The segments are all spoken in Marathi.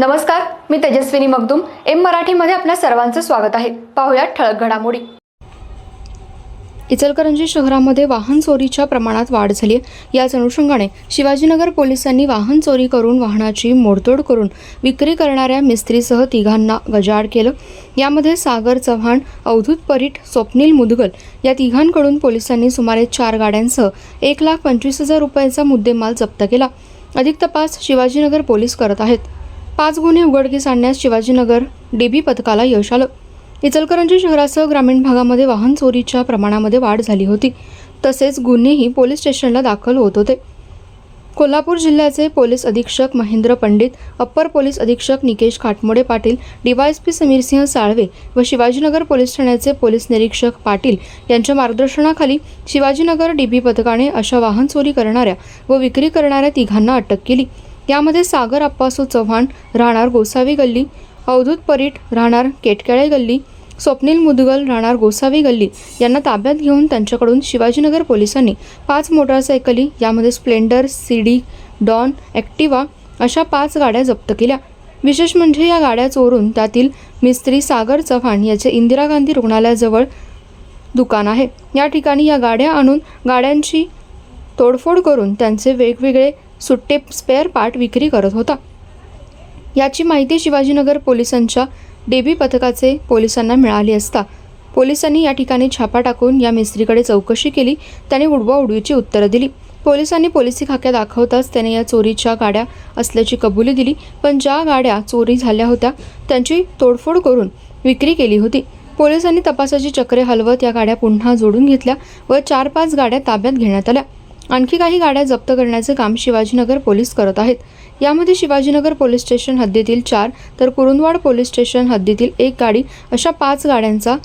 नमस्कार मी तेजस्विनी मगदुम. एम मराठीमध्ये आपल्या सर्वांचं स्वागत आहे. पाहुयात ठळक घडामोडी. इचलकरंजी शहरामध्ये वाहन चोरीच्या प्रमाणात वाढ झाली आहे. याच अनुषंगाने शिवाजीनगर पोलिसांनी वाहन चोरी करून वाहनाची मोडतोड करून विक्री करणाऱ्या मिस्त्रीसह तिघांना गजाआड केलं. यामध्ये सागर चव्हाण अवधूत परीट स्वप्नील मुदगल या तिघांकडून पोलिसांनी सुमारे चार गाड्यांसह एक लाख पंचवीस हजार रुपयाचा मुद्देमाल जप्त केला. अधिक तपास शिवाजीनगर पोलीस करत आहेत. पाच गुन्हे उघडकीस आणण्यास शिवाजीनगर डीबी पथकाला यश आलं. इचलकरंजी शहरासह ग्रामीण भागामध्ये वाहन चोरीच्या प्रमाणामध्ये वाढ झाली होती. तसेच गुन्हेही पोलीस स्टेशनला दाखल होत होते. कोल्हापूर जिल्ह्याचे पोलीस अधीक्षक महेंद्र पंडित अप्पर पोलीस अधीक्षक निकेश खाटमोडे पाटील डीवायएसपी समीरसिंह साळवे व शिवाजीनगर पोलीस ठाण्याचे पोलीस निरीक्षक पाटील यांच्या मार्गदर्शनाखाली शिवाजीनगर डीबी पथकाने अशा वाहन चोरी करणाऱ्या व विक्री करणाऱ्या तिघांना अटक केली. यामध्ये सागर अप्पासू चव्हाण राहणार गोसावी गल्ली अवधूत परीट राहणार केटकेळे गल्ली स्वप्नील मुदगल राहणार गोसावी गल्ली यांना ताब्यात घेऊन त्यांच्याकडून शिवाजीनगर पोलिसांनी पाच मोटारसायकली यामध्ये स्प्लेंडर सीडी डॉन ॲक्टिवा अशा पाच गाड्या जप्त केल्या. विशेष म्हणजे या गाड्या चोरून त्यातील मिस्त्री सागर चव्हाण याचे इंदिरा गांधी रुग्णालयाजवळ दुकान आहे. या ठिकाणी या गाड्या आणून गाड्यांची तोडफोड करून त्यांचे वेगवेगळे सुट्टे स्पेअर पार्ट विक्री करत होता. याची माहिती शिवाजीनगर पोलिसांच्या डेबी पथकाचे पोलिसांना मिळाली असता. पोलिसांनी या ठिकाणी छापा टाकून या मिस्त्रीकडे चौकशी केली त्याने उडवा उडवीची उत्तरं दिली. पोलिसांनी पोलिसी खाक्या दाखवताच त्याने या चोरीच्या गाड्या असल्याची कबुली दिली पण ज्या गाड्या चोरी झाल्या होत्या त्यांची तोडफोड करून विक्री केली होती. पोलिसांनी तपासाची चक्रे हलवत या गाड्या पुन्हा जोडून घेतल्या व चार पाच गाड्या ताब्यात घेण्यात आल्या. आणखी काही गाड्या जप्त करण्याचे काम शिवाजीनगर पोलीस करत आहेत. यामध्ये शिवाजीनगर पोलीस स्टेशन हद्दीतील चार तर कुरुंदवाड पोलीस स्टेशन हद्दीतील एक गाडी अशा पाच गाड्यांचा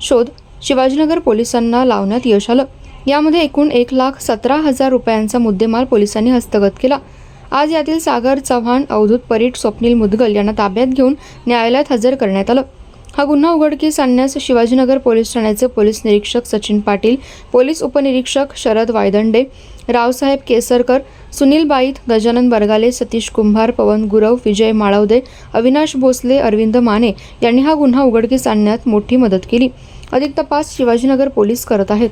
शोध शिवाजीनगर पोलिसांना लावण्यात यश आलं. यामध्ये एकूण एक लाख सतरा हजार रुपयांचा मुद्देमाल पोलिसांनी हस्तगत केला. आज यातील सागर चव्हाण अवधूत परीट स्वप्नील मुदगल यांना ताब्यात घेऊन न्यायालयात हजर करण्यात आलं. हा गुन्हा उघडकीस आणण्यास शिवाजीनगर पोलीस ठाण्याचे पोलीस निरीक्षक सचिन पाटील पोलीस उपनिरीक्षक शरद वायदंडे रावसाहेब केसरकर सुनील बाईत गजानन बरगाले सतीश कुंभार पवन गुरव विजय माळवदे अविनाश भोसले अरविंद माने यांनी हा गुन्हा उघडकीस आणण्यात मोठी मदत केली. अधिक तपास शिवाजीनगर पोलीस करत आहेत.